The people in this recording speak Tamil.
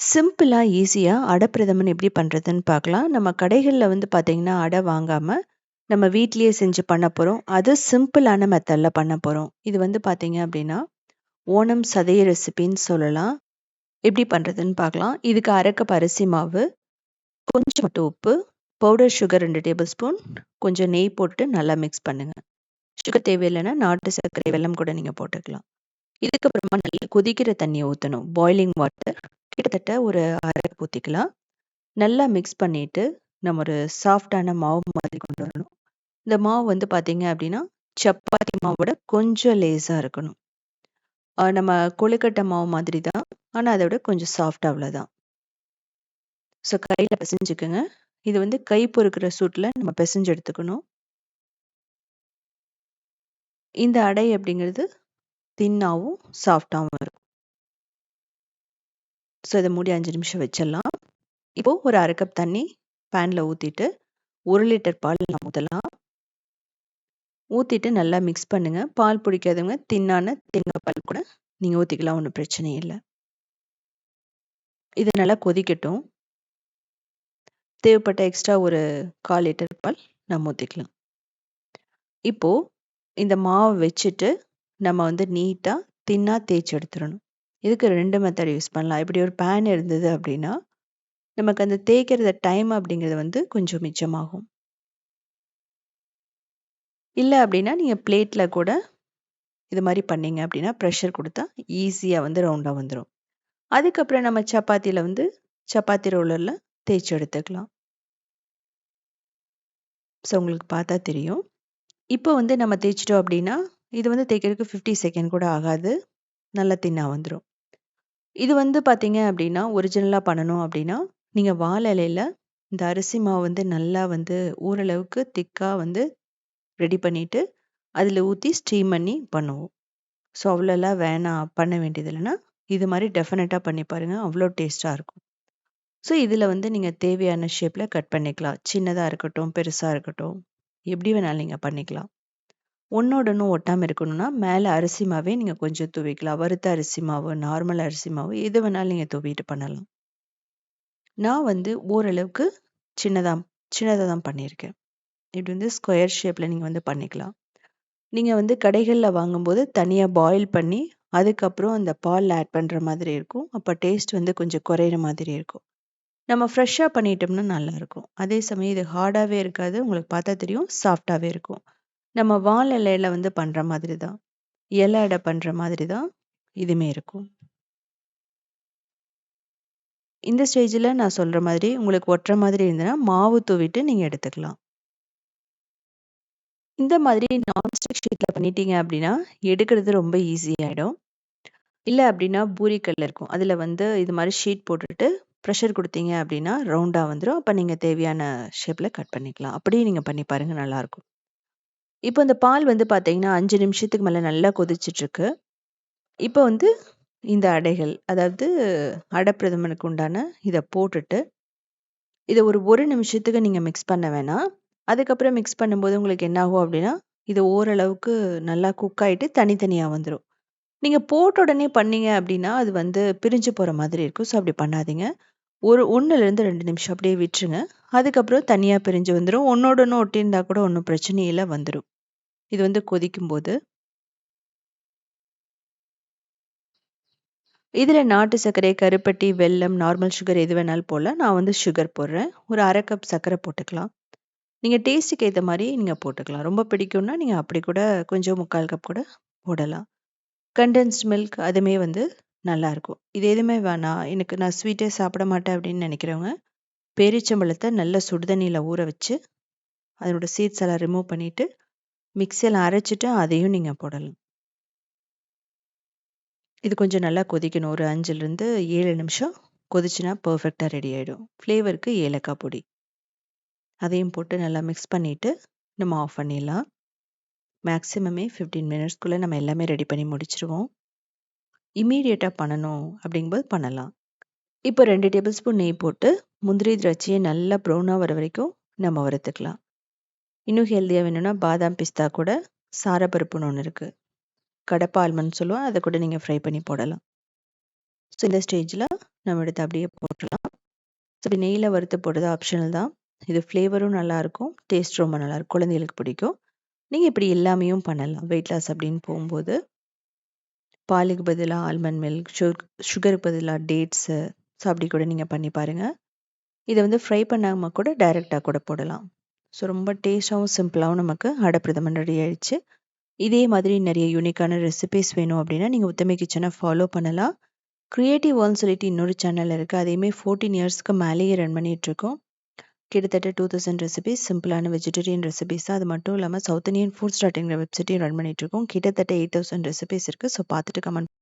சிம்பிளா, ஈஸியா அடை பிரதமன் எப்படி பண்றதுன்னு பார்க்கலாம். நம்ம கடைகளில் வந்து பார்த்தீங்கன்னா, அடை வாங்காம, நம்ம வீட்லேயே செஞ்சு பண்ண போறோம். அது சிம்பிளான மெத்தடில் பண்ண போறோம். இது வந்து பார்த்தீங்க அப்படின்னா, ஓணம் சதய ரெசிபின்னு சொல்லலாம். எப்படி பண்றதுன்னு பார்க்கலாம். இதுக்கு அரைக்கப் அரிசி மாவு, கொஞ்சம் மட்டும் உப்பு, பவுடர் சுகர் ரெண்டு டேபிள் ஸ்பூன், கொஞ்சம் நெய் போட்டு நல்லா மிக்ஸ் பண்ணுங்க. சுகர் தேவையில்லைன்னா, நாட்டு சர்க்கரை, வெல்லம் கூட நீங்க போட்டுக்கலாம். இதுக்கப்புறமா நல்லா கொதிக்கிற தண்ணியை ஊற்றணும் பாயிலிங் வாட்டர். கிட்டத்தட்ட ஒரு 1/2 கப் நல்லா மிக்ஸ் பண்ணிட்டு, நம்ம ஒரு சாஃப்ட்டான மாவு மாதிரி கொண்டு வரணும். இந்த மாவு வந்து பார்த்தீங்க அப்படின்னா, சப்பாத்தி மாவோட கொஞ்சம் லேஸாக இருக்கணும். நம்ம கொழுக்கட்டை மாவு மாதிரி தான். ஆனால் அதை விட கொஞ்சம் சாஃப்ட் அவ்வளோதான். ஸோ கையில் பெசஞ்சுக்கங்க. இது வந்து கை பொறுக்கிற சூட்டில் நம்ம பிசைஞ்சு எடுத்துக்கணும். இந்த அடை அப்படிங்கிறது தின்னாவும், சாஃப்டாகவும் இருக்கும். ஸோ இதை மூடி அஞ்சு நிமிஷம் வச்சிடலாம். இப்போது ஒரு அரை கப் தண்ணி பேனில் ஊற்றிட்டு ஒரு லிட்டர் பால் நம்ம ஊற்றலாம் ஊற்றிட்டு நல்லா மிக்ஸ் பண்ணுங்கள் பால் பிடிக்காதவங்க தின்னான தேங்காய் பால் கூட நீங்கள் ஊற்றிக்கலாம் ஒன்றும் பிரச்சனை இல்லை. இது நல்லா கொதிக்கட்டும். தேவைப்பட்ட எக்ஸ்ட்ரா ஒரு 1/4 லிட்டர் பால் நம்ம ஊற்றிக்கலாம் இப்போது இந்த மாவை வச்சுட்டு, நம்ம வந்து நீட்டாக தின்னாக தேய்ச்சி எடுத்துடணும். இதுக்கு ரெண்டு மெத்தட் யூஸ் பண்ணலாம். இப்படி ஒரு பேன் இருந்தது அப்படின்னா, நமக்கு அந்த தேய்க்கிறது டைம் அப்படிங்கிறது வந்து கொஞ்சம் மிச்சமாகும். இல்லை அப்படின்னா, நீங்கள் பிளேட்டில் கூட இது மாதிரி பண்ணீங்க அப்படின்னா, ப்ரெஷர் கொடுத்தா ஈஸியாக வந்து ரவுண்டாக வந்துடும் அதுக்கப்புறம் நம்ம சப்பாத்தியில் வந்து சப்பாத்தி ரோலரில் தேய்ச்சி எடுத்துக்கலாம். ஸோ உங்களுக்கு பார்த்தா தெரியும். இப்போ வந்து நம்ம தேய்ச்சிட்டோம் அப்படின்னா, இது வந்து தேய்க்கிறதுக்கு 50 செகண்ட் கூட ஆகாது. நல்லா தின்னாக வந்துடும் இது வந்து பார்த்தீங்க அப்படின்னா, ஒரிஜினலா பண்ணணும் அப்படின்னா, நீங்க வாழை இலையில இந்த அரிசி மாவு வந்து நல்லா வந்து ஓரளவுக்கு திக்கா வந்து ரெடி பண்ணிட்டு, அதில ஊத்தி ஸ்டீம் பண்ணி பண்ணுவோம். ஸோ அவ்வளோலாம் வேணாம் பண்ண வேண்டியது இல்லைன்னா, இது மாரி டெஃபினட்டா பண்ணி பாருங்க. அவ்வளோ டேஸ்ட்டா இருக்கும். ஸோ இதில வந்து நீங்க தேவையான ஷேப்ல கட் பண்ணிக்கலாம். சின்னதா இருக்கட்டும், பெருசா இருக்கட்டும். எப்படி வேணாலும் நீங்க பண்ணிக்கலாம். ஒண்ணோட ஒன்று ஒட்டாமல் இருக்கணும்னா, மேலே அரிசி மாவே நீங்கள் கொஞ்சம் தூவிக்கலாம். வறுத்த அரிசி மாவு, நார்மல் அரிசி மாவு எது வேணாலும் நீங்கள் தூவிட்டு பண்ணலாம். நான் வந்து ஓரளவுக்கு சின்னதாக சின்னதாக தான் பண்ணியிருக்கேன். இப்படி வந்து ஸ்கொயர் ஷேப்ல நீங்க வந்து பண்ணிக்கலாம். நீங்கள் வந்து கடைகளில் வாங்கும்போது தனியாக பாயில் பண்ணி, அதுக்கப்புறம் அந்த பால்ல ஆட் பண்ணுற மாதிரி இருக்கும். அப்போ டேஸ்ட் வந்து கொஞ்சம் குறையிற மாதிரி இருக்கும். நம்ம ஃப்ரெஷ்ஷாக பண்ணிட்டோம்னா நல்லாயிருக்கும். அதே சமயம் இது ஹார்டாகவே இருக்காது. உங்களுக்கு பார்த்தா தெரியும். சாஃப்டாகவே இருக்கும். நம்ம வாழை இலையில வந்து பண்ற மாதிரி தான். இலை அடை பண்ற மாதிரி தான் இதுமே இருக்கும். இந்த ஸ்டேஜ்ல நான் சொல்ற மாதிரி உங்களுக்கு ஒட்டுற மாதிரி இருந்ததுன்னா, மாவு தூவிட்டு நீங்க எடுத்துக்கலாம். இந்த மாதிரி நான்ஸ்டிக் ஷீட்ல பண்ணிட்டீங்க அப்படின்னா, எடுக்கிறது ரொம்ப ஈஸி ஆயிடும். இல்ல அப்படின்னா பூரி கல் இருக்கும். அதுல வந்து இது மாதிரி ஷீட் போட்டுட்டு, பிரஷர் குடுத்தீங்க அப்படின்னா ரவுண்டா வந்துரும். அப்ப நீங்க தேவையான ஷேப்ல கட் பண்ணிக்கலாம். அப்படியே நீங்க பண்ணி பாருங்க நல்லாயிருக்கும். இப்போ இந்த பால் வந்து பார்த்தீங்கன்னா, அஞ்சு நிமிஷத்துக்கு மேலே நல்லா கொதிச்சிட்ருக்கு இப்போ வந்து இந்த அடைகள், அதாவது அடைப்பிரதமனுக்கு உண்டான இதை போட்டுட்டு, இத ஒரு ஒரு நிமிஷத்துக்கு நீங்க மிக்ஸ் பண்ண வேணாம். அதுக்கப்புறம் மிக்ஸ் பண்ணும்போது உங்களுக்கு என்ன ஆகும் அப்படின்னா, இது ஓரளவுக்கு நல்லா குக் ஆயிட்டு தனித்தனியா வந்துரும். நீங்க போட்ட உடனே பண்ணீங்க அப்படின்னா, அது வந்து பிரிஞ்சு போற மாதிரி இருக்கும். ஸோ அப்படி பண்ணாதீங்க. ஒரு 1லேருந்து 2 நிமிஷம் அப்படியே விட்டுருங்க. அதுக்கப்புறம் தனியா பிரிஞ்சு வந்துரும். ஒண்ணோட ஒண்ணு ஒட்டியிருந்தா கூட ஒன்றும் பிரச்சனை இல்ல வந்துரும். இது வந்து கொதிக்கும்போது இதில் நாட்டு சர்க்கரை, கருப்பட்டி, வெல்லம், நார்மல் சுகர் எது வேணாலும் போடலாம். நான் வந்து சுகர் போடுறேன். ஒரு அரை கப் சர்க்கரை போட்டுக்கலாம். நீங்க டேஸ்ட்டுக்கு ஏத்த மாதிரி நீங்க போட்டுக்கலாம். ரொம்ப பிடிக்கும்னா, நீங்க அப்படி கூட கொஞ்சம் 3/4 கப் கூட போடலாம். கண்டென்ஸ்ட் மில்க் அதுமே வந்து நல்லாயிருக்கும். இது எதுவுமே வேணாம். எனக்கு நான் ஸ்வீட்டே சாப்பிட மாட்டேன் அப்படின்னு நினைக்கிறவங்க, பேரீச்சம்பழத்த நல்லா சுடுதண்ணீல ஊற வச்சு, அதனோட சீட்ஸ் எல்லாம் ரிமூவ் பண்ணிட்டு, மிக்ஸியில அரைச்சுட்டு அதையும் நீங்க போடலாம். இது கொஞ்சம் நல்லா கொதிக்கணும். ஒரு 5லேருந்து 7 நிமிஷம் கொதிச்சுனா பெர்ஃபெக்ட்டா ரெடி ஆயிடும். ஃப்ளேவருக்கு ஏலக்காய் பொடி. அதையும் போட்டு நல்லா மிக்ஸ் பண்ணிட்டு, நம்ம ஆஃப் பண்ணிடலாம். மேக்ஸிமமே 15 மினிட்ஸ்க்குள்ள நம்ம எல்லாமே ரெடி பண்ணி முடிச்சுருவோம். இம்மீடியட்டா பண்ணணும் அப்படிங்கும்போது பண்ணலாம். இப்போ ரெண்டு டேபிள் ஸ்பூன் நெய் போட்டு, முந்திரி, திராட்சைய நல்லா ப்ரௌனா வர வரைக்கும் நம்ம வறுத்துக்கலாம். இன்னும் ஹெல்தியா வேணும்னா பாதாம், பிஸ்தா கூட சாரப்பருப்புன்னு ஒன்று இருக்கு. கடப்பா ஆல்மண்ட் சொல்லுவோம். அத கூட நீங்க ஃப்ரை பண்ணி போடலாம். ஸோ இந்த ஸ்டேஜ்ல நம்ம எடுத்து அப்படியே போட்டுடலாம் ஸோ இப்படி நெய்யில் வறுத்து போடுறது ஆப்ஷனல் தான் இது ஃப்ளேவரும் நல்லாயிருக்கும் டேஸ்ட் ரொம்ப நல்லாயிருக்கும் குழந்தைகளுக்கு பிடிக்கும் நீங்கள் இப்படி எல்லாமே பண்ணலாம் வெயிட் லாஸ் அப்படின்னு போகும்போது பாலுக்கு பதிலாக ஆல்மண்ட் மில்க் சுக் சுகருக்கு பதிலாக டேட்ஸு ஸோ அப்படி கூட நீங்கள் பண்ணி பாருங்கள் இதை வந்து ஃப்ரை பண்ணாமல் கூட டைரெக்டாக கூட போடலாம். ஸோ ரொம்ப டேஸ்ட்டாகவும் சிம்பிளாகவும் நமக்கு அடப்பிரதமன் ரெடி ஆயிடுச்சு. இதே மாதிரி நிறைய யூனிக்கான ரெசிபிஸ் வேணும் அப்படின்னா நீங்கள் உத்தமை கிச்சனை ஃபாலோ பண்ணலாம். க்ரியேட்டிவ் வேர்ல்னு சொல்லிட்டு இன்னொரு சேனல் இருக்குது அதேமாரி ஃபோர்டீன் இயர்ஸ்க்கு மேலேயே ரன் பண்ணிகிட்ருக்கோம் கிட்டத்தட்ட டூ தௌசண்ட் ரெசிபிஸ் சிம்பிளான வெஜிடேரியன் ரெசிபீஸ் அது மட்டும் இல்லாமல் சவுத் இந்தியன் ஃபுட் ஸ்டார்டிங்கிற வெப்சைட்டையும் ரன் பண்ணிகிட்ருக்கோம் கிட்டத்தட்ட எயிட் தௌசண்ட் ரெசிபிஸ் இருக்குது ஸோ பார்த்துட்டு கமெண்ட்